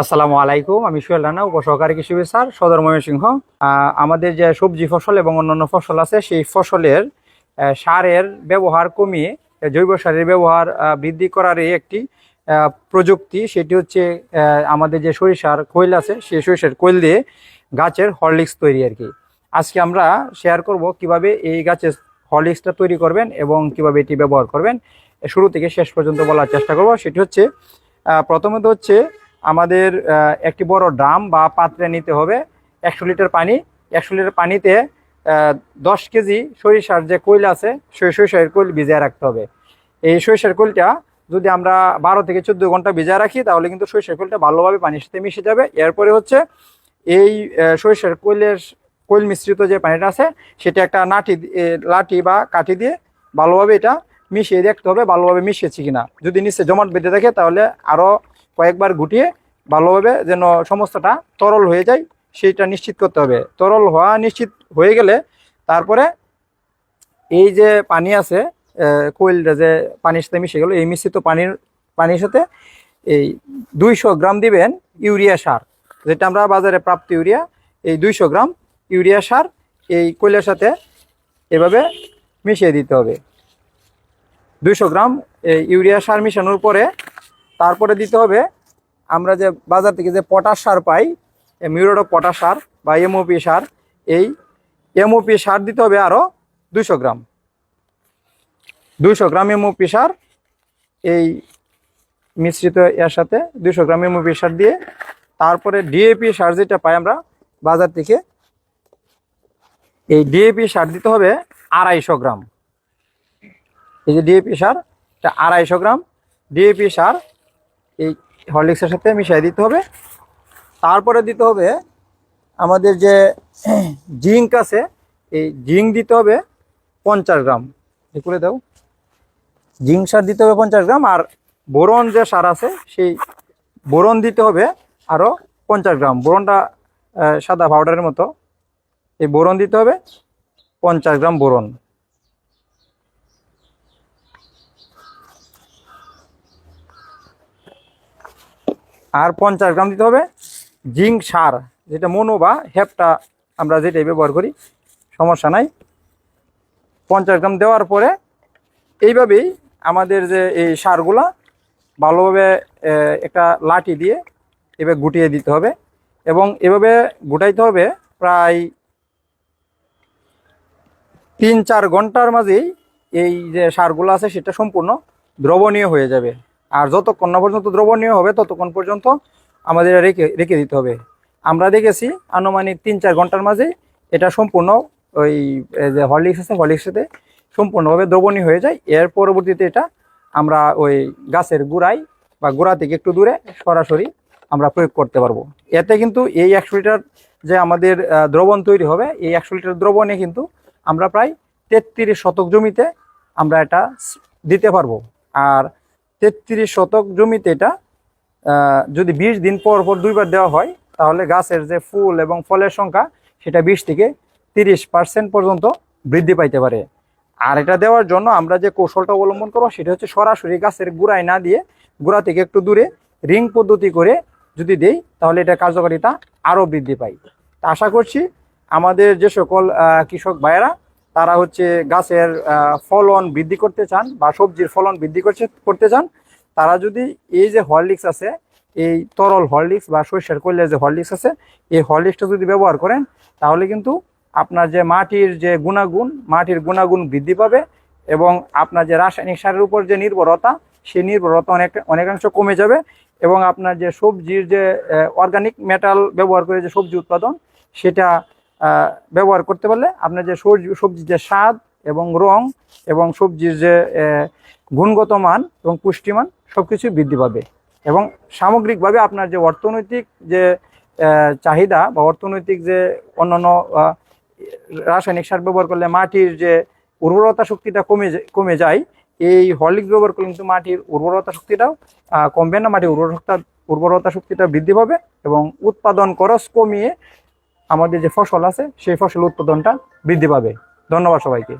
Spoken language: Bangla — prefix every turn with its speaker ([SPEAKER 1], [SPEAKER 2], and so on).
[SPEAKER 1] আসসালামু আলাইকুম, আমি সোহেল রানা, উপসহকারী কৃষি বিস্তার সদর ময়মনসিংহ। আমাদের যে সবজি ফসল এবং অন্যান্য ফসল আছে, সেই ফসলের সারের ব্যবহার কমিয়ে জৈব সারের ব্যবহার বৃদ্ধি করার এই একটি প্রযুক্তি। সেটি হচ্ছে আমাদের যে সরিষার কোয়েল আছে, সেই সরিষার কোয়েল দিয়ে গাছের হরলিক্স তৈরি আর কি। আজকে আমরা শেয়ার করব কীভাবে এই গাছের হরলিক্সটা তৈরি করবেন এবং কীভাবে এটি ব্যবহার করবেন। শুরু থেকে শেষ পর্যন্ত বলার চেষ্টা করব। সেটি হচ্ছে প্রথমত হচ্ছে আমাদের একটি বড় ড্রাম বা পাত্রে নিতে হবে একশো লিটার পানি। একশো লিটার পানিতে দশ কেজি সরিষার যে কোয়েল আছে, সেই সরিষার কোয়েল ভিজিয়ে রাখতে হবে। এই সরিষার কোয়েলটা যদি আমরা বারো থেকে চোদ্দ ঘণ্টা ভিজিয়ে রাখি, তাহলে কিন্তু সরিষার কোয়েলটা ভালোভাবে পানির সাথে মিশে যাবে। এরপরে হচ্ছে এই সরিষার কোয়েলের কোয়েল মিশ্রিত যে পানিটা আছে, সেটা একটা নাটি লাঠি বা কাঠি দিয়ে ভালোভাবে এটা মিশিয়ে দেখতে হবে, ভালোভাবে মিশিয়েছি কিনা। যদি নিচে জমাট বেঁধে থাকে, তাহলে আরও কয়েকবার গুটিয়ে ভালোভাবে যেন সমস্তটা তরল হয়ে যায়, সেইটা নিশ্চিত করতে হবে। তরল হওয়া নিশ্চিত হয়ে গেলে তারপরে এই যে পানি আছে কোয়েলটা যে পানির সাথে মিশে গেল, এই মিশ্রিত পানির পানির সাথে এই দুইশো গ্রাম দিবেন ইউরিয়া সার, যেটা আমরা বাজারে প্রাপ্ত ইউরিয়া, এই দুইশো গ্রাম ইউরিয়া সার এই কোয়েলের সাথে এভাবে মিশিয়ে দিতে হবে। দুইশো গ্রাম এই ইউরিয়া সার মিশানোর পরে তারপরে দিতে হবে, আমরা যে বাজার থেকে যে পটাশ সার পাই মিউরোড পটাশ সার বা এমওপি সার, এই এমওপি সার দিতে হবে আরও দুইশো গ্রাম। দুইশো গ্রাম এমওপি সার, এই মিশ্রিত এর সাথে দুইশো গ্রাম এমওপি সার দিয়ে, তারপরে ডিএপি সার যেটা পাই আমরা বাজার থেকে, এই ডিএপি সার দিতে হবে আড়াইশো গ্রাম। এই যে ডিএপি সার, এটা আড়াইশো গ্রাম। ডিএপি সার এই হরলিক্সের সাথে মিশিয়ে দিতে হবে। তারপরে দিতে হবে আমাদের যে জিঙ্ক আছে, এই জিঙ্ক দিতে হবে পঞ্চাশ গ্রাম। এ করে দাও। জিঙ্ক সার দিতে হবে পঞ্চাশ গ্রাম আর বোরন যে সার আছে, সেই বোরন দিতে হবে আরও পঞ্চাশ গ্রাম। বোরনটা সাদা পাউডারের মতো। এই বোরন দিতে হবে পঞ্চাশ গ্রাম বোরন। আর পঞ্চাশ গ্রাম দিতে হবে জিঙ্ক সার, যেটা মনো বা হেপটা আমরা যেটাই ব্যবহার করি, সমস্যা নাই। পঞ্চাশ গ্রাম দেওয়ার পরে এইভাবেই আমাদের যে এই সারগুলা ভালোভাবে একটা লাঠি দিয়ে এভাবে গুটিয়ে দিতে হবে এবং এভাবে গুটাইতে হবে প্রায় তিন চার ঘণ্টার মাঝেই এই যে সারগুলো আছে সেটা সম্পূর্ণ দ্রবণীয় হয়ে যাবে। আর যতক্ষণ না পর্যন্ত দ্রবণীয় হবে, ততক্ষণ পর্যন্ত আমাদের রেখে রেখে দিতে হবে। আমরা দেখেছি আনুমানিক তিন চার ঘণ্টার মাঝে এটা সম্পূর্ণ ওই যে হরলিক্স আছে হরলিক্স সাথে সম্পূর্ণভাবে দ্রবণীয় হয়ে যায়। এর পরবর্তীতে এটা আমরা ওই গাছের গোড়ায় বা গোড়া থেকে একটু দূরে সরাসরি আমরা প্রয়োগ করতে পারব। এতে কিন্তু এই একশো লিটার যে আমাদের দ্রবণ তৈরি হবে, এই একশো লিটার দ্রবণে কিন্তু আমরা প্রায় তেত্রিশ শতক জমিতে আমরা এটা দিতে পারব। আর তেত্রিশ শতক জমিতে এটা যদি বিশ দিন পর পর দুইবার দেওয়া হয়, তাহলে গাছের যে ফুল এবং ফলের সংখ্যা, সেটা বিশ থেকে তিরিশ পার্সেন্ট পর্যন্ত বৃদ্ধি পাইতে পারে। আর এটা দেওয়ার জন্য আমরা যে কৌশলটা অবলম্বন করব, সেটা হচ্ছে সরাসরি গাছের গোড়ায় না দিয়ে গোড়া থেকে একটু দূরে রিং পদ্ধতি করে যদি দেই, তাহলে এটা কার্যকারিতা আরও বৃদ্ধি পায়। আশা করছি আমাদের যে সকল কৃষক ভাইয়েরা তারা হচ্ছে গাছের ফলন বৃদ্ধি করতে চান বা সবজির ফলন বৃদ্ধি করছে, করতে চান, তারা যদি এই যে হরলিক্স আছে, এই তরল হরলিক্স বা সরিষার কইলের যে হরলিক্স আছে, এই হরলিক্সটা যদি ব্যবহার করেন, তাহলে কিন্তু আপনার যে মাটির যে গুণাগুণ, মাটির গুণাগুণ বৃদ্ধি পাবে এবং আপনার যে রাসায়নিক সারের উপর যে নির্ভরতা, সেই নির্ভরতা অনেক, অনেকাংশ কমে যাবে এবং আপনার যে সবজির যে অর্গানিক মেটাল ব্যবহার করে যে সবজি উৎপাদন, সেটা ব্যবহার করতে পারলে আপনার যে সবজি, সবজির যে স্বাদ এবং রং এবং সবজির যে গুণগত মান এবং পুষ্টিমান সব কিছুই বৃদ্ধি পাবে। এবং সামগ্রিকভাবে আপনার যে অর্থনৈতিক যে চাহিদা বা অর্থনৈতিক যে অন্যান্য রাসায়নিক সার ব্যবহার করলে মাটির যে উর্বরতা শক্তিটা কমে কমে যায়, এই হরলিক ব্যবহার করলে কিন্তু মাটির উর্বরতা শক্তিটাও কমবে না। মাটির উর্বরতা উর্বরতা শক্তিটা বৃদ্ধি পাবে এবং উৎপাদন খরচ কমিয়ে আমাদের যে ফসল আছে সেই ফসল উৎপাদনটা বৃদ্ধি পাবে। ধন্যবাদ সবাইকে।